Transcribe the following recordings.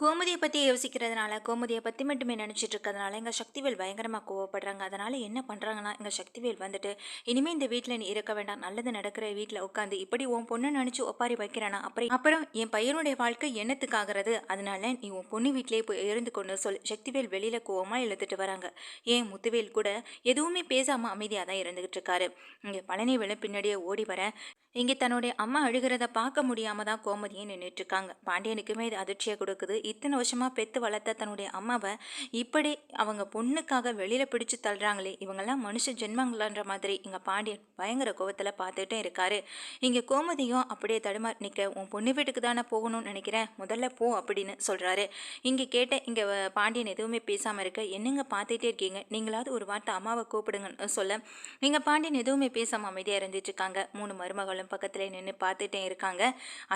கோமதியை பற்றி யோசிக்கிறதுனால கோமதியை பற்றி மட்டுமே நினச்சிட்டு இருக்கிறதுனால எங்கள் சக்திவேல் பயங்கரமாக கோவப்படுறாங்க. அதனால் என்ன பண்ணுறாங்கன்னா எங்கள் சக்திவேல் வந்துட்டு இனிமேல் இந்த வீட்டில் நீ இருக்க வேண்டாம். நல்லது நடக்கிற வீட்டில் உட்காந்து இப்படி உன் பொண்ணை நினச்சி ஒப்பாரி வைக்கிறானா? அப்புறம் அப்புறம் என் பையனுடைய வாழ்க்கை என்னத்துக்காகிறது? அதனால நீ உன் பொண்ணு வீட்டிலே போய் இருந்து கொண்டு சொல் சக்திவேல் வெளியில் கோவமாக இழுத்துட்டு வராங்க. ஏன் முத்துவேல் கூட எதுவுமே பேசாமல் அமைதியாக தான் இருந்துகிட்டு இருக்காரு இங்கே பழனி வேலை பின்னாடியே ஓடி வர இங்கே தன்னுடைய அம்மா அழுகிறத பார்க்க முடியாமல் தான் கோமதியை நின்றுட்டு இருக்காங்க பாண்டியனுக்குமே இது அதிர்ச்சியை கொடுக்குது. இத்தனை வருஷமாக பெற்று வளர்த்த தன்னுடைய அம்மாவை இப்படி அவங்க பொண்ணுக்காக வெளியில் பிடிச்சு தள்ளுறாங்களே. இவங்கெல்லாம் மனுஷ ஜென்மங்களான்ற மாதிரி இங்கே பாண்டியன் பயங்கர கோவத்தில் பார்த்துட்டே இருக்காரு. இங்கே கோமதியும் அப்படியே தடுமா நிற்க உன் பொண்ணு வீட்டுக்கு தானே போகணும்னு நினைக்கிறேன். முதல்ல போ அப்படின்னு சொல்கிறாரு இங்கே கேட்ட இங்கே பாண்டியன் எதுவுமே பேசாமல் இருக்க என்னங்க பார்த்துட்டே இருக்கீங்க? நீங்களாவது ஒரு வார்த்தை அம்மாவை கூப்பிடுங்கன்னு சொல்ல. நீங்கள் பாண்டியன் எதுவுமே பேசாமல் அமைதியாக இருந்துட்டு இருக்காங்க. மூணு மருமகளும் பக்கத்தில் நின்று பார்த்துட்டே இருக்காங்க.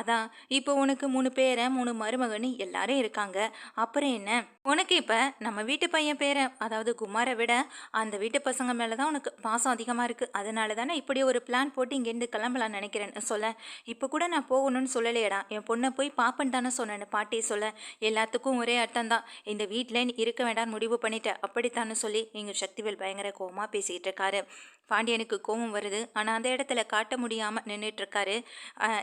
அதான் இப்போ உனக்கு மூணு பேரை மூணு மருமகன்னு எல்லாரும் இருக்காங்க. அப்புறம் என்ன? உனக்கு இப்போ நம்ம வீட்டு பையன் பேரை அதாவது குமாரை விட அந்த வீட்டு பசங்க மேலே தான் உனக்கு பாசம் அதிகமாக இருக்குது அதனால தானே இப்படி ஒரு பிளான் போட்டு இங்கேருந்து கிளம்பலான்னு நினைக்கிறேன்னு சொல்ல. இப்போ கூட நான் போகணும்னு சொல்லலையடா. என் பொண்ணை போய் பாப்பன் தானே சொன்னேன்னு பாட்டி சொல்ல. எல்லாத்துக்கும் ஒரே அர்த்தம் தான். இந்த வீட்டில் இருக்க வேண்டாம் முடிவு பண்ணிட்டேன் அப்படித்தானு சொல்லி எங்கள் சக்திவேல் பயங்கர கோவமாக பேசிகிட்டு இருக்காரு. பாண்டியனுக்கு கோபம் வருது. ஆனால் அந்த இடத்துல காட்ட முடியாமல் நின்றுட்டுருக்காரு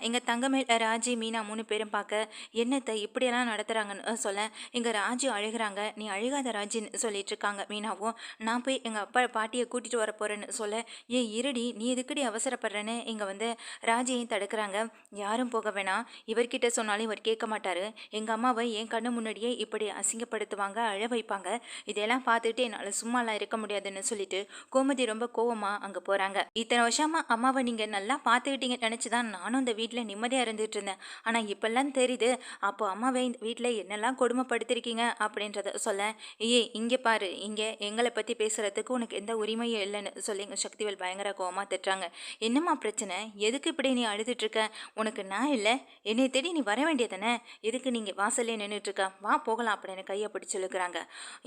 எங்கள் தங்கமேல் ராஜி மீனா மூணு பேரும் பார்க்க என்னத்தை இப்படியெல்லாம் நடத்துகிறாங்க நடத்துகிறாங்கன்னு சொல்ல எங்கள் ராஜு அழுகிறாங்க. நீ அழுகாத ராஜின்னு சொல்லிட்டு இருக்காங்க மீனாவும். நான் போய் எங்கள் அப்பா பாட்டியை கூட்டிகிட்டு வர போகிறேன்னு சொல்ல ஏன் இருடி நீ எதுக்கடி அவசரப்படுறேன்னு? இங்கே வந்து ராஜையும் தடுக்கிறாங்க. யாரும் போக வேணாம். இவர்கிட்ட சொன்னாலும் இவர் கேட்க மாட்டார். எங்கள் அம்மாவை என் கண்ணு முன்னாடியே இப்படி அசிங்கப்படுத்துவாங்க அழ வைப்பாங்க. இதெல்லாம் பார்த்துட்டு என்னால் சும்மாலாம் இருக்க முடியாதுன்னு சொல்லிட்டு கோமதி ரொம்ப கோவமாக அங்கே போகிறாங்க இத்தனை வருஷமாக அம்மாவை நீங்கள் நல்லா பார்த்துக்கிட்டீங்கன்னு நினச்சி தான் நானும் இந்த வீட்டில் நிம்மதியாக இருந்துட்டு இருந்தேன். ஆனால் இப்போல்லாம் தெரியுது அப்போ அம்மாவை இந்த வீட்டில் என்னெல்லாம் கொடுமைப்படுத்திருக்கீங்க அப்படின்றத சொல்ல ஏய் இங்கே பாரு இங்கே எங்களை பற்றி பேசுகிறதுக்கு உனக்கு எந்த உரிமையும் இல்லைன்னு சொல்லி எங்கள் சக்திவேல் பயங்கர கோவமாக திட்டுறாங்க. என்னம்மா பிரச்சனை? எதுக்கு இப்படி நீ அழுதுட்ருக்க உனக்கு நான் இல்லை. என்னை தேடி நீ வர வேண்டியதானே எதுக்கு நீங்கள் வாசல்லே நின்றுட்டுருக்க வா போகலாம் அப்படின்னு கையை பிடிச்சி இழுக்கிறாங்க.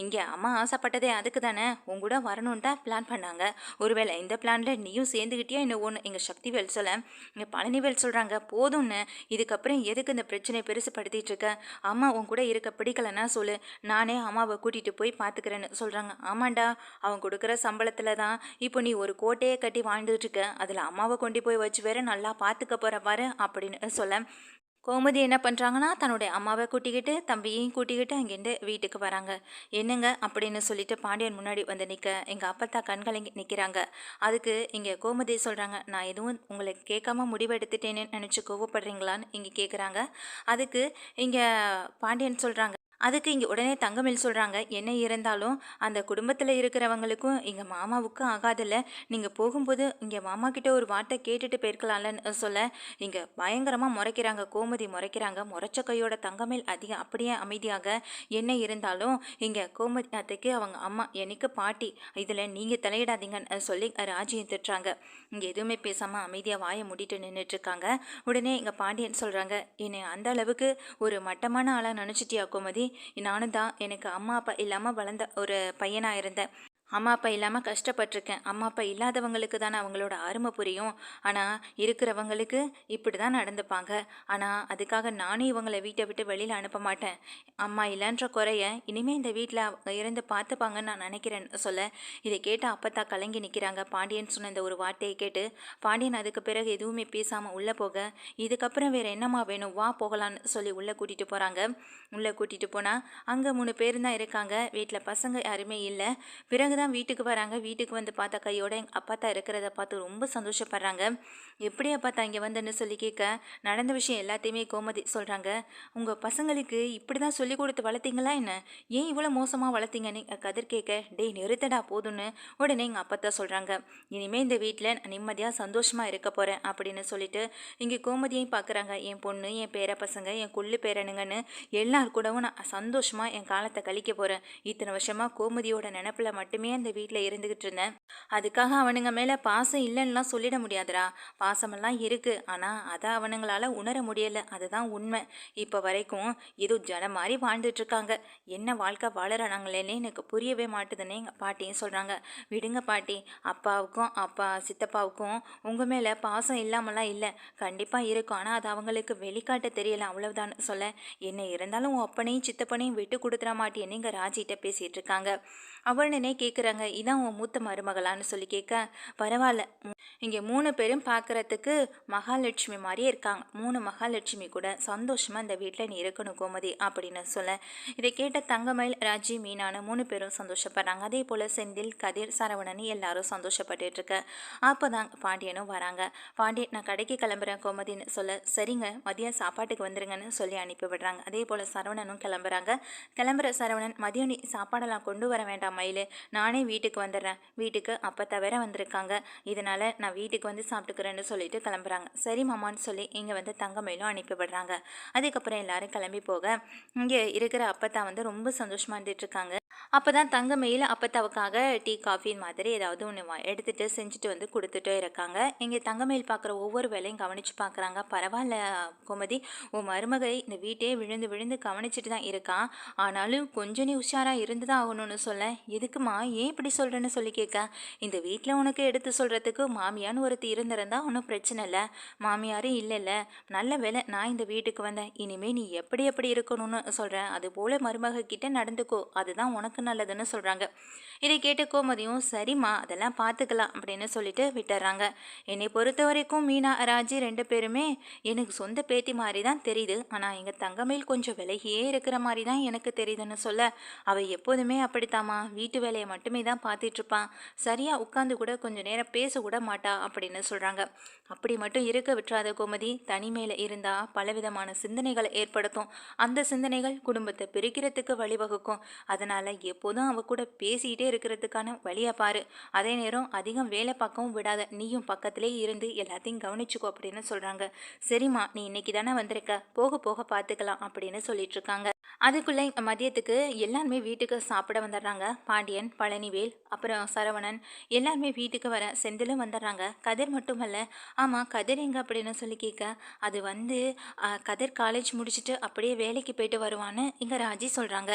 இங்கே அம்மா ஆசைப்பட்டதே அதுக்கு தானே உங்கூட கூட தான் பிளான் பண்ணாங்க. ஒருவேளை இந்த பிளானில் நீயும் சேர்ந்துக்கிட்டியா என்ன ஒன்று எங்கள் சக்திவேல் சொல்ல இங்கே பழனிவேல் சொல்கிறாங்க போதும்னு. இதுக்கப்புறம் எதுக்கு இந்த பிரச்சனையை பெருசுப்படுத்திட்டு இருக்க? அம்மா உன் கூட இருக்க பிடிக்கலன்னா சொல்லு. நானே அம்மாவை கூட்டிகிட்டு போய் பார்த்துக்கிறேன்னு சொல்கிறாங்க ஆமாண்டா அவன் கொடுக்குற சம்பளத்தில் தான் இப்போ நீ ஒரு கோட்டையை கட்டி வாழ்ந்துட்டுருக்க அதில் அம்மாவை கொண்டு போய் வச்சு வேற நல்லா பார்த்துக்க போகிற பாரு அப்படின்னு சொல்ல கோமதி என்ன பண்ணுறாங்கன்னா தன்னுடைய அம்மாவை கூட்டிக்கிட்டு தம்பியையும் கூட்டிக்கிட்டு அங்கேருந்து வீட்டுக்கு வராங்க. என்னங்க? அப்படின்னு சொல்லிட்டு பாண்டியன் முன்னாடி வந்து நிற்க எங்கள் அப்பத்தா இங்கே நிற்கிறாங்க அதுக்கு இங்கே கோமதி சொல்கிறாங்க நான் எதுவும் உங்களை கேட்காம முடிவெடுத்துட்டேன்னு நினச்சி கோவப்படுறீங்களான்னு இங்கே கேட்குறாங்க அதுக்கு இங்கே பாண்டியன் சொல்கிறாங்க அதுக்கு இங்கே உடனே தங்கமில் சொல்கிறாங்க என்ன இருந்தாலும் அந்த குடும்பத்தில் இருக்கிறவங்களுக்கும் எங்கள் மாமாவுக்கும் ஆகாதில்ல. நீங்கள் போகும்போது இங்கே மாமா கிட்ட ஒரு வார்த்தை கேட்டுட்டு போயிருக்கலாம்லன்னு சொல்ல இங்கே பயங்கரமாக முறைக்கிறாங்க கோமதி முறைக்கிறாங்க. முறைச்ச கையோட தங்கமேல் அதிகம் அப்படியே அமைதியாக என்ன இருந்தாலும் இங்கே கோமதி அத்தைக்கு அவங்க அம்மா எனக்கு பாட்டி இதில் நீங்கள் தலையிடாதீங்கன்னு சொல்லி ராஜியும் திட்டுறாங்க. இங்கே எதுவுமே பேசாமல் அமைதியாக வாயை மூடிட்டு நின்றுட்டுருக்காங்க உடனே இங்கே பாண்டியன் சொல்கிறாங்க என்னை அந்த அளவுக்கு ஒரு மட்டமான ஆளாக நினச்சிட்டியா கோமதி? நானும் தான் எனக்கு அம்மா அப்பா இல்லாமல் வளர்ந்த ஒரு பையனாக இருந்தேன் அம்மா அப்பா இல்லாமல் கஷ்டப்பட்டிருக்கேன். அம்மா அப்பா இல்லாதவங்களுக்கு தானே அவங்களோட அருமை புரியும். ஆனால் இருக்கிறவங்களுக்கு இப்படி தான் நடந்துப்பாங்க. ஆனால் அதுக்காக நானும் இவங்களை வீட்டை விட்டு வெளியில் அனுப்ப மாட்டேன். அம்மா இல்லைன்ற குறைய இனிமேல் இந்த வீட்டில் இருந்து பார்த்துப்பாங்கன்னு நான் நினைக்கிறேன்னு சொல்ல. இதை கேட்டு அப்பத்தா கலங்கி நிற்கிறாங்க பாண்டியன் சொன்ன இந்த ஒரு வார்த்தையை கேட்டு பாண்டியன் அதுக்கு பிறகு எதுவுமே பேசாமல் உள்ளே போக இதுக்கப்புறம் வேறு என்னம்மா வேணும்? வா போகலான்னு சொல்லி உள்ளே கூட்டிகிட்டு போகிறாங்க உள்ளே கூட்டிகிட்டு போனால் அங்கே மூணு பேர் தான் இருக்காங்க. வீட்டில் பசங்க யாருமே இல்லை. பிறகு தான் வீட்டுக்கு வராங்க. வீட்டுக்கு வந்து பார்த்தா கையோட எங்கள் அப்பா தான் இருக்கிறத பார்த்து ரொம்ப சந்தோஷப்படுறாங்க. எப்படி அப்பா தான் இங்கே வந்தேன்னு சொல்லி கேட்க நடந்த விஷயம் எல்லாத்தையுமே கோமதி சொல்கிறாங்க உங்கள் பசங்களுக்கு இப்படி தான் சொல்லி கொடுத்து வளர்த்தீங்களா என்ன? ஏன் இவ்வளோ மோசமாக வளர்த்தீங்கன்னு கதிர் கேட்க டேய் நிறுத்தடா போதும்னு. உடனே எங்கள் அப்பா தான் சொல்கிறாங்க இனிமேல் இந்த வீட்டில் நிம்மதியாக சந்தோஷமாக இருக்க போகிறேன் அப்படின்னு சொல்லிட்டு இங்கே கோமதியையும் பார்க்குறாங்க என் பொண்ணு என் பேர பசங்க என் கொள்ளு பேரனுங்கன்னு எல்லார் கூடவும் நான் சந்தோஷமாக என் காலத்தை கழிக்க போகிறேன் இத்தனை வருஷமாக கோமதியோட நினப்பில் மட்டுமே நிம்மதியாக இந்த வீட்டில் இருந்துக்கிட்டு இருந்தேன். அதுக்காக அவனுங்க மேலே பாசம் இல்லைன்னுலாம் சொல்லிட முடியாதுடா. பாசமெல்லாம் இருக்குது ஆனால் அதை அவனுங்களால் உணர முடியலை. அதுதான் உண்மை. இப்போ வரைக்கும் ஏதோ ஜனம் மாதிரி வாழ்ந்துட்டுருக்காங்க என்ன வாழ்க்கை வாழறாங்களேன்னு எனக்கு புரியவே மாட்டுதுன்னு எங்கள் பாட்டியும் சொல்கிறாங்க விடுங்க பாட்டி அப்பாவுக்கும் அப்பா சித்தப்பாவுக்கும் உங்கள் மேலே பாசம் இல்லாமலாம் இல்லை. கண்டிப்பாக இருக்கும். ஆனால் அது அவங்களுக்கு வெளிக்காட்ட தெரியல. அவ்வளவுதான் சொல்ல. என்ன இருந்தாலும் உன் அப்பனையும் சித்தப்பனையும் விட்டு கொடுத்துட மாட்டேன்னு எங்கள் ராஜிகிட்ட பேசிகிட்டு இருக்காங்க. அவனே கேட்குறாங்க இதான் உன் மூத்த மருமகளான்னு சொல்லி கேட்க பரவாயில்ல இங்கே மூணு பேரும் பார்க்குறதுக்கு மகாலட்சுமி மாதிரியே இருக்காங்க. மூணு மகாலட்சுமி கூட சந்தோஷமாக இந்த வீட்டில் நீ இருக்கணும் கோமதி அப்படின்னு சொல்ல. இதை கேட்ட தங்கமயில் ராஜி மீனான மூணு பேரும் சந்தோஷப்படுறாங்க. அதே போல் செந்தில் கதிர் சரவணன் எல்லாரும் சந்தோஷப்பட்டுட்டு இருக்க. அப்போ தான் பாண்டியனும் வராங்க. பாண்டியன் நான் கடைக்கு கிளம்புறேன் கோமதின்னு சொல்ல சரிங்க மதியம் சாப்பாட்டுக்கு வந்துருங்கன்னு சொல்லி அனுப்பி விடுறாங்க அதே போல் சரவணனும் கிளம்புறாங்க. கிளம்புற சரவணன் மதியம் நீ சாப்பாடெல்லாம் கொண்டு வர வேண்டாம்? மயில். நானே வீட்டுக்கு வந்துடுறேன். வீட்டுக்கு அப்போ தவிர வந்திருக்காங்க. இதனால் நான் வீட்டுக்கு வந்து சாப்பிட்டுக்கிறேன்னு சொல்லிட்டு கிளம்புறாங்க. சரி மாமான்னு சொல்லி இங்கே வந்து தங்கமயிலும் அனுப்பி விடுறாங்க. அதுக்கப்புறம் எல்லாரும் கிளம்பி போக இங்கே இருக்கிற அப்பத்தா வந்து ரொம்ப சந்தோஷமாக இருந்துட்டு இருக்காங்க. அப்போ தான் தங்கமயில் அப்பத்தாவுக்காக டீ காஃபி மாதிரி ஏதாவது ஒன்று எடுத்துகிட்டு செஞ்சுட்டு வந்து கொடுத்துட்டே இருக்காங்க. இங்கே தங்கமயில் பார்க்குற ஒவ்வொரு வேலையும் கவனித்து பார்க்குறாங்க பரவாயில்ல கோமதி. உன் மருமகை இந்த வீட்டே விழுந்து விழுந்து கவனிச்சுட்டு தான் இருக்கான் ஆனாலும் கொஞ்சம் நீ உஷாராக இருந்து தான் ஆகணும்னு சொல்ல. எதுக்குமா ஏன் இப்படி சொல்கிறேன்னு சொல்லி கேட்க. இந்த வீட்டில் உனக்கு எடுத்து சொல்கிறதுக்கு மாமியான்னு ஒருத்தி இருந்திருந்தா ஒன்றும் பிரச்சனை இல்லை. மாமியாரும் இல்லைல்ல நல்ல வேலை நான் இந்த வீட்டுக்கு வந்தேன். இனிமேல் நீ எப்படி எப்படி இருக்கணும்னு சொல்கிறேன் அதுபோல் மருமக கிட்டே நடந்துக்கோ. அதுதான் உனக்கு நல்லதுன்னு சொல்கிறாங்க இதை கேட்டு கோமதியும் சரிம்மா அதெல்லாம் பார்த்துக்கலாம் அப்படின்னு சொல்லிட்டு விட்டுறாங்க. என்னை பொறுத்த வரைக்கும் மீனா ராஜி ரெண்டு பேருமே எனக்கு சொந்த பேத்தி மாதிரி தான் தெரியுது. ஆனால் எங்கள் தங்கமேல் கொஞ்சம் விலகியே இருக்கிற மாதிரி தான் எனக்கு தெரியுதுன்னு சொல்ல அவள் எப்போதுமே அப்படித்தாம்மா. வீட்டு வேலையை மட்டுமே தான் பார்த்துட்ருப்பான் சரியாக உட்காந்து கூட கொஞ்சம் நேரம் பேச கூட மாட்டா அப்படின்னு சொல்கிறாங்க அப்படி மட்டும் இருக்க விட்டுறாத கோமதி தனிமையில் இருந்தால் பலவிதமான சிந்தனைகளை ஏற்படுத்தும். அந்த சிந்தனைகள் குடும்பத்தை பிரிக்கிறதுக்கு வழிவகுக்கும். அதனால் எப்போதும் அவ கூட பேசிக்கிட்டே இருக்கிறதுக்கான வழியை பாரு. அதே நேரம் அதிகம் வேலை பார்க்கவும் விடாத. நீயும் பக்கத்திலே இருந்து எல்லாத்தையும் கவனிச்சுக்கோ அப்படின்னு சொல்கிறாங்க சரிம்மா நீ இன்னைக்கு தானே வந்திருக்க? போக போக பார்த்துக்கலாம் அப்படின்னு சொல்லிட்டு இருக்காங்க. அதுக்குள்ளே மதியத்துக்கு எல்லாருமே வீட்டுக்கு சாப்பிட வந்துடுறாங்க. பாண்டியன் பழனிவேல் அப்புறம் சரவணன் எல்லாருமே வீட்டுக்கு வர செந்திலும் வந்துடுறாங்க. கதிர் மட்டுமல்ல ஆமாம் கதிர் எங்கே அப்படின்னு சொல்லி கேட்க அது வந்து கதிர் காலேஜ் முடிச்சுட்டு அப்படியே வேலைக்கு போயிட்டு வருவான்னு இங்கே ராஜி சொல்கிறாங்க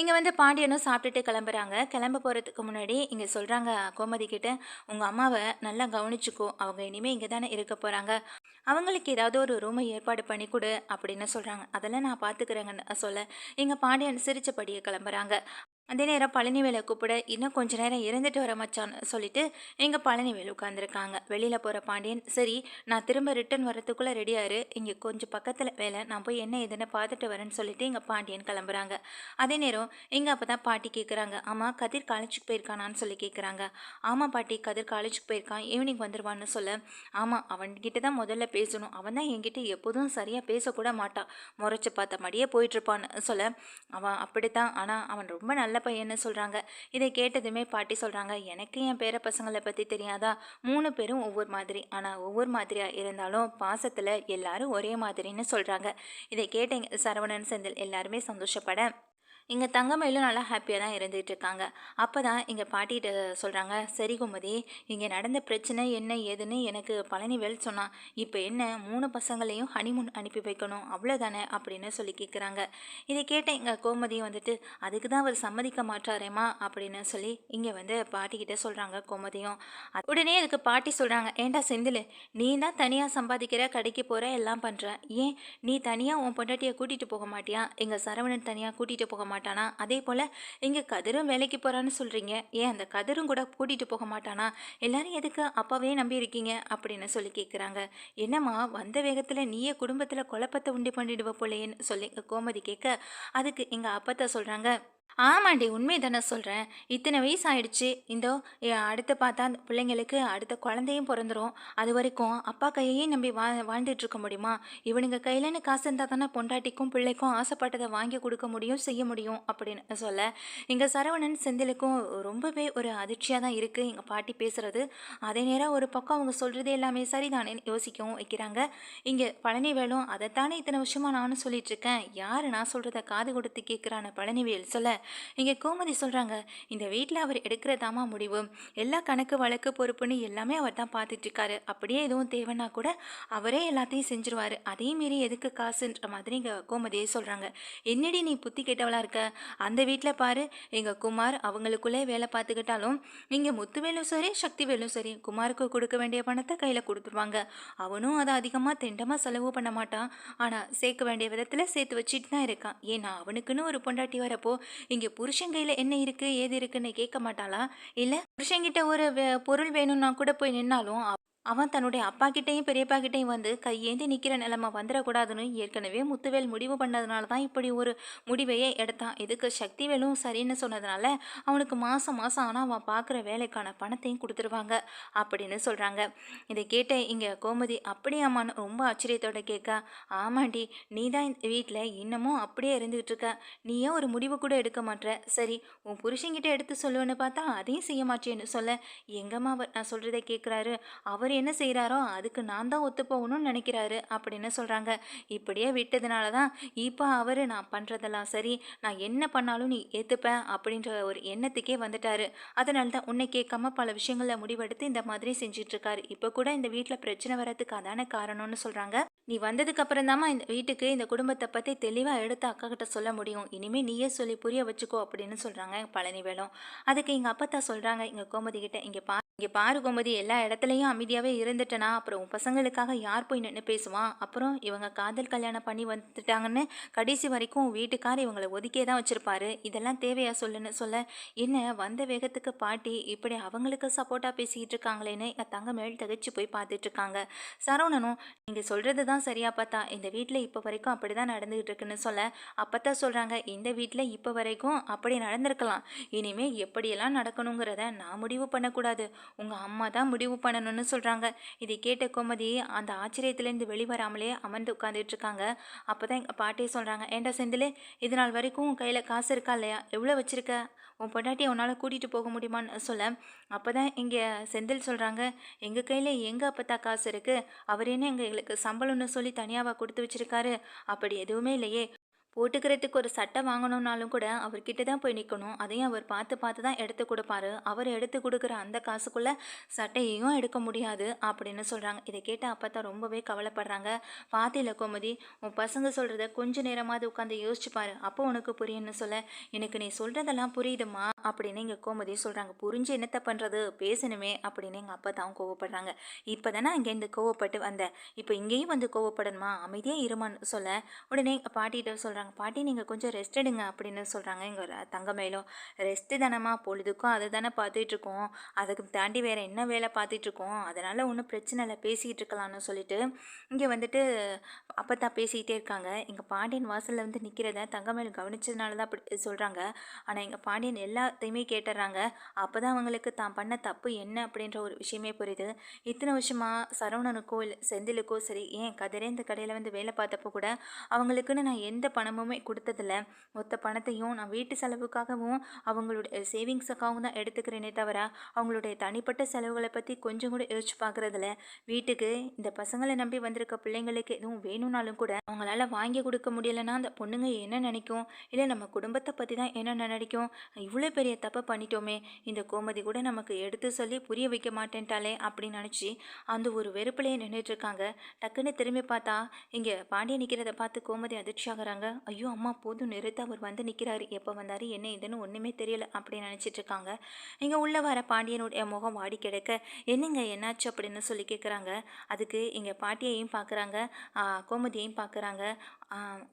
இங்கே வந்து பாண்டியனும் சாப்பிட்டுட்டு கிளம்புறாங்க. கிளம்ப போகிறதுக்கு முன்னாடி இங்கே சொல்கிறாங்க கோமதி கிட்ட உங்கள் அம்மாவை நல்லா கவனிச்சுக்கோ. அவங்க இனிமேல் இங்கே தானே இருக்க போகிறாங்க அவங்களுக்கு ஏதாவது ஒரு ரூமை ஏற்பாடு பண்ணி கொடு அப்படின்னு சொல்கிறாங்க அதெல்லாம் நான் பார்த்துக்கிறேங்கன்னு சொல்ல எங்கள் பாண்டியன் சிரிச்சபடியே கிளம்புறாங்க. அதே நேரம் பழனிவேலை கூப்பிட இன்னும் கொஞ்ச நேரம் இருந்துட்டு வர மச்சான்னு சொல்லிட்டு எங்கள் பழனிவேல் உட்காந்துருக்காங்க வெளியில் போகிற பாண்டியன் சரி நான் திரும்ப ரிட்டன் வரத்துக்குள்ளே ரெடியாரு இங்கே கொஞ்சம் பக்கத்தில் வேலை. நான் போய் என்ன ஏதுன்னு பார்த்துட்டு வரேன்னு சொல்லிட்டு எங்கள் பாண்டியன் கிளம்புறாங்க. அதே நேரம் எங்கள் அப்போ தான் பாட்டி கேட்குறாங்க ஆமாம் கதிர் காலேஜுக்கு போயிருக்கானான்னு சொல்லி கேட்குறாங்க ஆமாம் பாட்டி கதிர் காலேஜுக்கு போயிருக்கான். ஈவினிங் வந்துடுவான்னு சொல்ல. ஆமாம் அவன்கிட்ட தான் முதல்ல பேசணும். அவன் தான் என்கிட்ட எப்போதும் சரியாக பேசக்கூட மாட்டான் முறைச்சி பார்த்த மாதிரியே போயிட்டுருப்பான்னு சொல்ல. அவன் அப்படித்தான். ஆனால் அவன் ரொம்ப நல்ல பையன்னு சொல்கிறாங்க இதை கேட்டதுமே பாட்டி சொல்கிறாங்க எனக்கு என் பேர பசங்களை பற்றி தெரியாதா? மூணு பேரும் ஒவ்வொரு மாதிரி. ஆனால் ஒவ்வொரு மாதிரியாக இருந்தாலும் பாசத்தில் எல்லாரும் ஒரே மாதிரின்னு சொல்கிறாங்க இதை கேட்டேங்க சரவணன் செந்தில் எல்லாருமே சந்தோஷப்பட இங்கே தங்கமயிலும் நல்லா ஹாப்பியாக தான் இருந்துகிட்டு இருக்காங்க அப்போ தான் எங்கள் பாட்டிகிட்ட சொல்கிறாங்க சரி குமதி இங்கே நடந்த பிரச்சனை என்ன ஏதுன்னு எனக்கு பழனிவேல் சொன்னான். இப்போ என்ன மூணு பசங்களையும் ஹனிமூன் அனுப்பி வைக்கணும் அவ்வளோதானே அப்படின்னு சொல்லி கேட்குறாங்க இதை கேட்ட எங்கள் கோமதியும் வந்துட்டு அதுக்கு தான் அவர் சம்மதிக்க மாட்டாரேம்மா அப்படின்னு சொல்லி இங்கே வந்து பாட்டிக்கிட்ட சொல்கிறாங்க கோமதியும். உடனே அதுக்கு பாட்டி சொல்கிறாங்க ஏண்டா செந்தில் நீ தான் தனியாக சம்பாதிக்கிற கடைக்கு போகிற எல்லாம் பண்ணுற ஏன் நீ தனியாக உன் பொண்டாட்டியை கூட்டிகிட்டு போக மாட்டியா? எங்கள் சரவணன் தனியாக கூட்டிகிட்டு போக மாட்டியா? மாட்டானா? அதே போல் இங்கே கதிரும் வேலைக்கு போகிறான்னு சொல்கிறீங்க ஏன் அந்த கதிரும் கூட கூட்டிகிட்டு போக மாட்டானா? எல்லாரும் எதுக்கு அப்பாவே நம்பி இருக்கீங்க? அப்படின்னு சொல்லி கேட்குறாங்க என்னம்மா வந்த வேகத்தில் நீயே குடும்பத்தில் குழப்பத்தை உண்டு பண்ணிடுவ போலேன்னு சொல்லி கோமதி கேட்க அதுக்கு எங்கள் அப்பத்தை சொல்கிறாங்க ஆமாண்டி உண்மை தானே சொல்கிறேன் இத்தனை வயசு ஆயிடுச்சு இந்தோ அடுத்து பார்த்தா அந்த பிள்ளைங்களுக்கு அடுத்த குழந்தையும் பிறந்துடும் அது வரைக்கும் அப்பா கையையும் நம்பி வா வாழ்ந்துட்டு இருக்க முடியுமா? இவனுங்க கையிலன்னு காசு இருந்தால் தானே பொண்டாட்டிக்கும் பிள்ளைக்கும் ஆசைப்பட்டதை வாங்கி கொடுக்க முடியும் செய்ய முடியும் அப்படின்னு சொல்ல. இங்கே சரவணன் செந்திலுக்கும் ரொம்பவே ஒரு அதிர்ச்சியாக தான் இருக்குது எங்கள் பாட்டி பேசுகிறது அதே நேரம் ஒரு பக்கம் அவங்க சொல்கிறது எல்லாமே சரிதானே யோசிக்கவும் வைக்கிறாங்க. இங்கே பழனிவேலும் அதைத்தானே இத்தனை வருஷமாக நானும் சொல்லிட்டு இருக்கேன். யார் நான் சொல்கிறத காது கொடுத்து கேட்குறான பழனிவேல் சொல்ல இங்கே கோமதி சொல்கிறாங்க இந்த வீட்டில் அவர் எடுக்கிறதாமா முடிவு. எல்லா கணக்கு வழக்கு பொறுப்புன்னு எல்லாமே அவர் தான் பார்த்துட்ருக்காரு. அப்படியே எதுவும் தேவைன்னா கூட அவரே எல்லாத்தையும் செஞ்சுருவார். அதே மீறி எதுக்கு காசுன்ற மாதிரி இங்கே கோமதியே சொல்கிறாங்க என்னடி நீ புத்தி கேட்டவளாக இருக்க? அந்த வீட்டில் பாரு எங்கள் குமார் அவங்களுக்குள்ளே வேலை பார்த்துக்கிட்டாலும் இங்கே முத்துவேலும் சரி சக்திவேலும் சரி குமாருக்கு கொடுக்க வேண்டிய பணத்தை கையில் கொடுத்துருவாங்க. அவனும் அதை அதிகமாக திண்டமாக செலவு பண்ண மாட்டான். ஆனால் சேர்க்க வேண்டிய விதத்தில் சேர்த்து வச்சுட்டு தான் இருக்கான். ஏன்னா அவனுக்குன்னு ஒரு பொண்டாட்டி வரப்போ இங்கே புருஷன் கையில் என்ன இருக்குது ஏது இருக்குன்னு கேட்க மாட்டாளா? இல்லை புருஷன்கிட்ட ஒரு பொருள் வேணும்னா கூட போய் நின்னாலும் அவன் தன்னுடைய அப்பா கிட்டேயும் பெரியப்பா கிட்டேயும் வந்து கையேந்தி நிற்கிற நிலைமை வந்துடக்கூடாதுன்னு ஏற்கனவே முத்துவேல் முடிவு பண்ணதுனால தான் இப்படி ஒரு முடிவையே எடுத்தான். இதுக்கு சக்திவேலும் சரின்னு சொன்னதுனால அவனுக்கு மாதம் மாதம் ஆனால் அவன் பார்க்குற வேலைக்கான பணத்தையும் கொடுத்துருவாங்க அப்படின்னு சொல்கிறாங்க இதை கேட்ட இங்கே கோமதி அப்படியாமான்னு ரொம்ப ஆச்சரியத்தோட கேட்க. ஆமாண்டி நீ தான் இந்த வீட்டில் இன்னமும் அப்படியே இருந்துகிட்டு இருக்க. நீ ஏன் ஒரு முடிவு கூட எடுக்க மாட்டேற சரி உன் புருஷன்கிட்ட எடுத்து சொல்லுவேன்னு பார்த்தா அதையும் செய்ய மாட்டேன்னு சொல்ல. எங்கம்மா அவர் நான் சொல்கிறத கேட்குறாரு அவர் என்ன செய்கிறாரோ அதுக்கு நான் தான் ஒத்து போகணும்னு நினைக்கிறாரு அப்படின்னு சொல்கிறாங்க இப்படியே விட்டதுனால தான் இப்போ அவர் நான் பண்ணுறதெல்லாம் சரி நான் என்ன பண்ணாலும் நீ ஏற்றுப்பேன் அப்படின்ற ஒரு எண்ணத்துக்கே வந்துட்டாரு. அதனால தான் உன்னை கேட்காம பல விஷயங்களில் முடிவெடுத்து இந்த மாதிரி செஞ்சிட்ருக்காரு இப்போ கூட இந்த வீட்டில் பிரச்சனை வரதுக்கு அதான காரணம்னு சொல்கிறாங்க நீ வந்ததுக்கு அப்புறம்தாம்மா இந்த வீட்டுக்கு இந்த குடும்பத்தை பற்றி தெளிவாக எடுத்து அக்கா கிட்ட சொல்ல முடியும். இனிமேல் நீயே சொல்லி புரிய வச்சுக்கோ அப்படின்னு சொல்கிறாங்க பழனிவேலும் அதுக்கு எங்கள் அப்பத்தா சொல்கிறாங்க எங்கள் கோமதி கிட்ட இங்கே பா இங்கே பாரு கோமதி எல்லா இடத்துலையும் அமைதியாகவே இருந்துட்டனா அப்புறம் உன் பசங்களுக்காக யார் போய் நின்று பேசுவான் அப்புறம் இவங்க காதல் கல்யாணம் பண்ணி வந்துட்டாங்கன்னு கடைசி வரைக்கும் வீட்டுக்கார் இவங்களை ஒதுக்கே தான் வச்சுருப்பாரு. இதெல்லாம் தேவையா சொல்லுன்னு சொல்ல என்ன வந்த வேகத்துக்கு பாட்டி இப்படி அவங்களுக்கு சப்போர்ட்டாக பேசிக்கிட்டு இருக்காங்களேன்னு எங்கள் தங்க மேல் தகச்சு போய் பார்த்துட்டு இருக்காங்க. சரவணனும் நீங்கள் சொல்கிறது தான் சரியா பார்த்தா. இந்த வீட்டில் இப்போ வரைக்கும் அப்படி தான் நடந்துகிட்டு இருக்குன்னு சொல்ல அப்பத்தா சொல்கிறாங்க இந்த வீட்டில் இப்போ வரைக்கும் அப்படி நடந்திருக்கலாம். இனிமேல் எப்படியெல்லாம் நடக்கணுங்கிறத நான் முடிவு பண்ணக்கூடாது. உங்கள் அம்மா தான் முடிவு பண்ணணும்னு சொல்கிறாங்க இதை கேட்ட கோமதி அந்த ஆச்சரியத்துலேருந்து வெளிவராமலே அமர்ந்து உட்காந்துட்டு இருக்காங்க அப்போ தான் எங்கள் பாட்டியே சொல்கிறாங்க ஏண்டா செந்திலே இது நாள் வரைக்கும் கையில் காசு இருக்கா இல்லையா? எவ்வளோ வச்சுருக்க? உன் பொண்டாட்டியை உன்னால் கூட்டிகிட்டு போக முடியுமான்னு சொல்ல. அப்போ தான் இங்கே செந்தில் சொல்கிறாங்க எங்கள் கையில் எங்கே அப்பத்தா காசு இருக்குது அவர் என்ன எங்களுக்கு சம்பளம்னு சொல்லி தனியாவாக கொடுத்து வச்சிருக்காரு? அப்படி எதுவுமே இல்லையே. போட்டுக்கிறதுக்கு ஒரு சட்டை வாங்கணும்னாலும் கூட அவர்கிட்ட தான் போய் நிற்கணும் அதையும் அவர் பார்த்து பார்த்து தான் எடுத்து கொடுப்பாரு. அவர் எடுத்து கொடுக்குற அந்த காசுக்குள்ளே சட்டையையும் எடுக்க முடியாது அப்படின்னு சொல்கிறாங்க இதை கேட்ட அப்பா தான் ரொம்பவே கவலைப்படுறாங்க. பார்த்தில கோமதி உன் பசங்க சொல்கிறத கொஞ்ச நேரமாவது உட்காந்து யோசிச்சுப்பாரு அப்போ உனக்கு புரியும்னு சொல்ல. எனக்கு நீ சொல்கிறதெல்லாம் புரியுதுமா அப்படின்னு எங்கள் கோமதி சொல்கிறாங்க புரிஞ்சு என்னத்தை பண்ணுறது பேசணுமே அப்படின்னு எங்கள் அப்பா தான் கோவப்படுறாங்க. இப்போ தானே அங்கேருந்து கோவப்பட்டு வந்தேன் இப்போ இங்கேயும் வந்து கோவப்படணுமா? அமைதியாக இருமான்னு சொல்ல. உடனே பாட்டிகிட்ட சொல்கிறாங்க பாட்டி நீங்கள் கொஞ்சம் ரெஸ்ட் எடுங்க அப்படின்னு சொல்கிறாங்க எங்கள் தங்கமயிலும் ரெஸ்ட்டு தானம்மா பொழுதுக்கும் அதை தானே பார்த்துட்ருக்கோம் அதுக்கு தாண்டி வேறு என்ன வேலை பார்த்துட்ருக்கோம் அதனால் ஒன்றும் பிரச்சனை இல்லை பேசிகிட்டு இருக்கலாம்னு சொல்லிட்டு இங்கே வந்துட்டு அப்போ தான் பேசிக்கிட்டே இருக்காங்க. எங்கள் பாண்டியன் வாசலில் வந்து நிற்கிறத தங்கமயில் கவனிச்சதுனால தான் அப்படி சொல்கிறாங்க ஆனால் எங்கள் பாண்டியன் எல்லாத்தையுமே கேட்டுடுறாங்க அப்போ தான் அவங்களுக்கு தான் பண்ண தப்பு என்ன அப்படின்ற ஒரு விஷயமே புரியுது. இத்தனை வருஷமாக சரவணனுக்கோ இல்லை செந்திலுக்கோ சரி ஏன் கதிரே இந்த கடையில் வந்து வேலை பார்த்தப்போ கூட அவங்களுக்குன்னு நான் எந்த பணமும் கொடுத்ததில்ல மொத்த பணத்தையும் நான் வீட்டு செலவுக்காகவும் அவங்களுடைய சேவிங்ஸுக்காகவும் தான் எடுத்துக்கிறேனே தவிர அவங்களுடைய தனிப்பட்ட செலவுகளை பற்றி கொஞ்சம் கூட யோசிச்சு பார்க்குறதில்ல வீட்டுக்கு இந்த பசங்களை நம்பி வந்திருக்க பிள்ளைங்களுக்கு எதுவும் வேணும்னாலும் கூட அவங்களால வாங்கி கொடுக்க முடியலைன்னா அந்த பொண்ணுங்க என்ன நினைக்கும்? இல்லை நம்ம குடும்பத்தை பற்றி தான் என்ன நினைக்கும்? இவ்வளோ பெரிய தப்பை பண்ணிட்டோமே இந்த கோமதி கூட நமக்கு எடுத்து சொல்லி புரிய வைக்க மாட்டேன்ட்டாலே அப்படின்னு நினச்சி அந்த ஒரு வெறுப்புலேயே நின்றுட்டு இருக்காங்க. டக்குன்னு திரும்பி பார்த்தா இங்கே பாண்டிய நிற்கிறத பார்த்து கோமதி அதிர்ச்சி ஆகிறாங்க. ஐயோ அம்மா போதும் நிறுத்த அவர் வந்து நிற்கிறாரு எப்போ வந்தார் என்ன இதுன்னு ஒன்றுமே தெரியல அப்படின்னு நினச்சிட்டு இருக்காங்க. இங்கே உள்ளே வர பாண்டியனுடைய முகம் வாடி கிடக்க என்னங்க என்னாச்சு அப்படின்னு சொல்லி கேட்குறாங்க அதுக்கு இங்கே பாட்டியையும் பார்க்குறாங்க கோமதியையும் பார்க்குறாங்க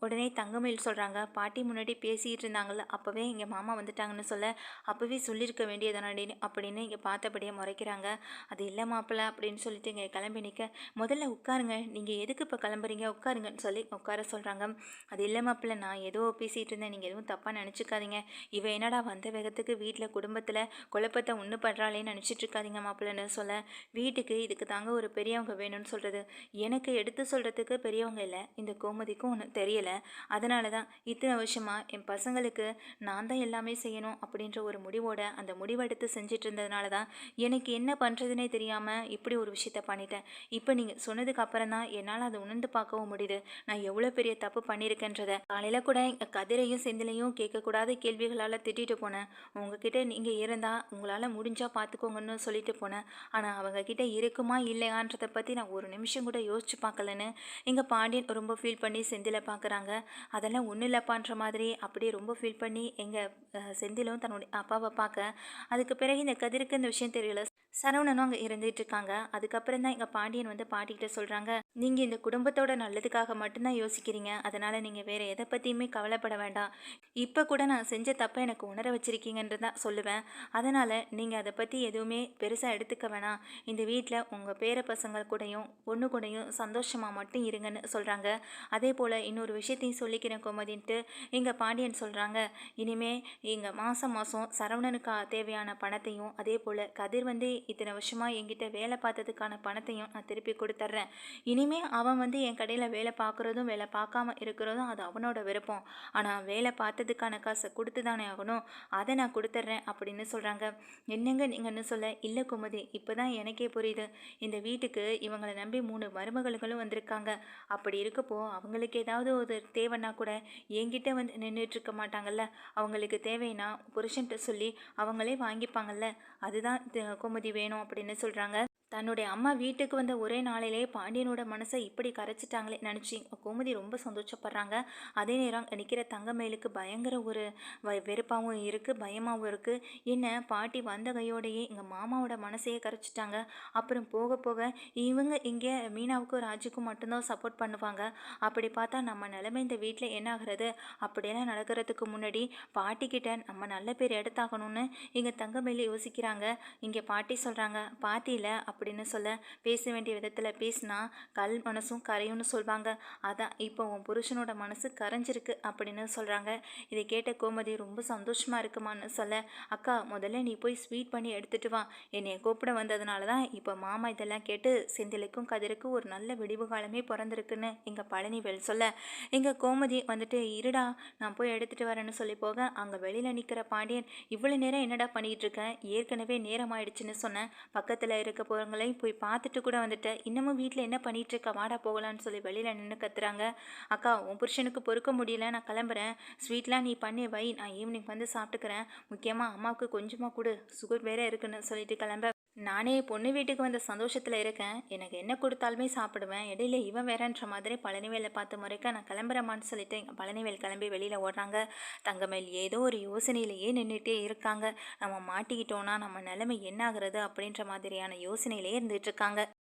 உடனே தங்கமயில் சொல்கிறாங்க பாட்டி முன்னாடி பேசிகிட்டு இருந்தாங்கள அப்போவே எங்கள் மாமா வந்துட்டாங்கன்னு சொல்ல அப்போவே சொல்லியிருக்க வேண்டியதானடின்னு அப்படின்னு இங்கே பார்த்தபடியே முறைக்கிறாங்க. அது இல்லை மாப்பிள்ள அப்படின்னு சொல்லிட்டு இங்கே கிளம்பி நிற்க முதல்ல உட்காருங்க நீங்கள் எதுக்கு இப்போ கிளம்புறீங்க உட்காருங்கன்னு சொல்லி உட்கார சொல்கிறாங்க அது இல்லை மாப்பிள்ள நான் ஏதோ பேசிகிட்டு இருந்தேன் நீங்கள் எதுவும் தப்பாக நினச்சிக்காதீங்க. இவ என்னடா வந்த வேகத்துக்கு வீட்டில் குடும்பத்தில் குழப்பத்தை ஒன்று பண்ணுறாளேன்னு நினச்சிட்டு இருக்காதீங்க மாப்பிள்ளன்னு சொல்ல வீட்டுக்கு இதுக்கு தாங்க ஒரு பெரியவங்க வேணும்னு சொல்கிறது எனக்கு எடுத்து சொல்கிறதுக்கு பெரியவங்க இல்லை இந்த கோமதிக்கும் ஒன்று தெரியலை. அதனால தான் இத்தனை வருஷமாக என் பசங்களுக்கு நான் தான் எல்லாமே செய்யணும் அப்படின்ற ஒரு முடிவோட அந்த முடிவெடுத்து செஞ்சுட்டு இருந்ததுனால தான் எனக்கு என்ன பண்ணுறதுனே தெரியாமல் இப்படி ஒரு விஷயத்த பண்ணிட்டேன். இப்போ நீங்கள் சொன்னதுக்கு அப்புறம் தான் என்னால் அதை உணர்ந்து பார்க்கவும் முடியுது. நான் எவ்வளோ பெரிய தப்பு பண்ணியிருக்கேன்றதை காலையில் கூட எங்கள் கதிரையும் செந்திலையும் கேட்கக்கூடாத கேள்விகளால் திட்டிட்டு போனேன். உங்ககிட்ட நீங்கள் இருந்தால் உங்களால் முடிஞ்சால் பார்த்துக்கோங்கன்னு சொல்லிட்டு போனேன். ஆனால் அவங்க கிட்ட இருக்குமா இல்லையான்றதை பற்றி நான் ஒரு நிமிஷம் கூட யோசிச்சு பார்க்கலன்னு எங்கள் பாண்டியன் ரொம்ப ஃபீல் பண்ணி செந்தில் பார்க்குறாங்க அதெல்லாம் ஒன்றும் இல்லைப்பான்ற மாதிரி அப்படியே ரொம்ப ஃபீல் பண்ணி எங்கள் செந்திலும் தன்னுடைய அப்பாவை பார்க்க அதுக்கு பிறகு இந்த கதிருக்கு இந்த விஷயம் தெரியல. சரவணனும் அங்கே இருந்துகிட்டு இருக்காங்க. அதுக்கப்புறம் தான் எங்கள் பாண்டியன் வந்து பாட்டிக்கிட்ட சொல்கிறாங்க நீங்கள் இந்த குடும்பத்தோட நல்லதுக்காக மட்டும்தான் யோசிக்கிறீங்க. அதனால் நீங்கள் வேறு எதை பற்றியுமே கவலைப்பட வேண்டாம். இப்போ கூட நான் செஞ்ச தப்பை எனக்கு உணர வச்சிருக்கீங்கன்றது தான் சொல்லுவேன். அதனால் நீங்கள் அதை பற்றி எதுவுமே பெருசாக எடுத்துக்க வேணாம். இந்த வீட்டில் உங்கள் பேர பசங்க கூடயும் பொண்ணு கூடயும் சந்தோஷமாக மட்டும் இருங்கன்னு சொல்கிறாங்க அதே போல் இன்னொரு விஷயத்தையும் சொல்லிக்கிறேன் கோமதின்ட்டு. எங்கள் பாண்டியன் சொல்கிறாங்க இனிமே எங்கள் மாதம் மாதம் சரவணனுக்கு தேவையான பணத்தையும் அதே போல் கதிர் வந்து இத்தனை வருஷமாக எங்கிட்ட வேலை பார்த்ததுக்கான பணத்தையும் நான் திருப்பி கொடுத்துட்றேன் இனி இனிமேல் அவன் வந்து என் கடையில் வேலை பார்க்குறதும் வேலை பார்க்காம இருக்கிறதும் அது அவனோட விருப்பம். ஆனால் வேலை பார்த்ததுக்கான காசை கொடுத்து தானே ஆகணும். அதை நான் கொடுத்துட்றேன் அப்படின்னு சொல்கிறாங்க என்னங்க நீங்கன்னு சொல்ல இல்லை குமுதி இப்போ தான் எனக்கே புரியுது. இந்த வீட்டுக்கு இவங்களை நம்பி மூணு மருமகள்களும் வந்திருக்காங்க. அப்படி இருக்கப்போ அவங்களுக்கு ஏதாவது ஒரு தேவைன்னா கூட என்கிட்ட வந்து நின்றுட்டு இருக்க மாட்டாங்கல்ல. அவங்களுக்கு தேவைன்னா புருஷன்ட்ட சொல்லி அவங்களே வாங்கிப்பாங்கல்ல. அதுதான் குமதி கோமதி வேணும் அப்படின்னு சொல்கிறாங்க தன்னுடைய அம்மா வீட்டுக்கு வந்த ஒரே நாளிலே பாண்டியனோட மனசை இப்படி கரைச்சிட்டாங்களே நினச்சி கோமதி ரொம்ப சந்தோஷப்படுறாங்க. அதே நேரம் நிற்கிற தங்கமேலுக்கு பயங்கர ஒரு வ- வெறுப்பாகவும் இருக்குது பயமாகவும் இருக்குது என்ன பாட்டி வந்த கையோடையே எங்கள் மாமாவோட மனசையே கரைச்சிட்டாங்க. அப்புறம் போக போக இவங்க இங்கே மீனாவுக்கும் ராஜுக்கும் மட்டும்தான் சப்போர்ட் பண்ணுவாங்க. அப்படி பார்த்தா நம்ம நிலைமை இந்த வீட்டில் என்ன ஆகிறது? அப்படியெல்லாம் நடக்கிறதுக்கு முன்னாடி பாட்டிக்கிட்ட நம்ம நல்ல பேர் எடுத்தாகணும்னு எங்கள் தங்கமேலு யோசிக்கிறாங்க. இங்கே பாட்டி சொல்கிறாங்க பாட்டியில் அப்படின்னு சொல்ல பேச வேண்டிய விதத்தில் பேசினா கல் மனசும் கரையும்னு சொல்லுவாங்க அதான் இப்போ உன் புருஷனோட மனசு கரைஞ்சிருக்கு அப்படின்னு சொல்கிறாங்க இதை கேட்ட கோமதி ரொம்ப சந்தோஷமாக இருக்குமான்னு சொல்ல அக்கா முதல்ல நீ போய் ஸ்வீட் பண்ணி எடுத்துகிட்டு வா. என்னை கூப்பிட வந்ததுனால தான் இப்போ மாமா இதெல்லாம் கேட்டு செந்திலுக்கும் கதிருக்கும் ஒரு நல்ல விடிவு காலமே பிறந்திருக்குன்னு எங்கள் பழனிவேல் சொல்ல. எங்கள் கோமதி வந்துட்டு இருடா நான் போய் எடுத்துட்டு வரேன்னு சொல்லி போக அங்கே வெளியில் நிற்கிற பாண்டியன் இவ்வளோ நேரம் என்னடா பண்ணிகிட்ருக்கேன் இருக்கேன் ஏற்கனவே நேரம் ஆயிடுச்சுன்னு சொன்னேன் பக்கத்தில் இருக்க போகிறவங்களையும் போய் பார்த்துட்டு கூட வந்துட்டேன் இன்னமும் வீட்டில் என்ன பண்ணிகிட்ருக்க வாடா போகலான்னு சொல்லி வெளியில் நின்று கத்துறாங்க. அக்கா உன் புருஷனுக்கு பொறுக்க முடியல நான் கிளம்புறேன். ஸ்வீட்லாம் நீ பண்ணி வை. நான் ஈவினிங் வந்து சாப்பிட்டுக்கிறேன். முக்கியமாக அம்மாவுக்கு கொஞ்சமாக கொடு. சுகர் வேறு இருக்குன்னு சொல்லிட்டு கிளம்ப. நானே பொண்ணு வீட்டுக்கு வந்த சந்தோஷத்தில் இருக்கேன். எனக்கு என்ன கொடுத்தாலுமே சாப்பிடுவேன். இடையில இவன் வேறன்ற மாதிரி பழனிவேலை பார்த்து முறைக்க நான் கிளம்புறமான்னு சொல்லிட்டு எங்கள் பழனிவேல் கிளம்பி வெளியில் ஓடுறாங்க. தங்கமேல் ஏதோ ஒரு யோசனையிலேயே நின்றுட்டே இருக்காங்க. நம்ம மாட்டிக்கிட்டோன்னா நம்ம நிலைமை என்ன ஆகுறது அப்படின்ற மாதிரியான யோசனையிலே இருந்துகிட்ருக்காங்க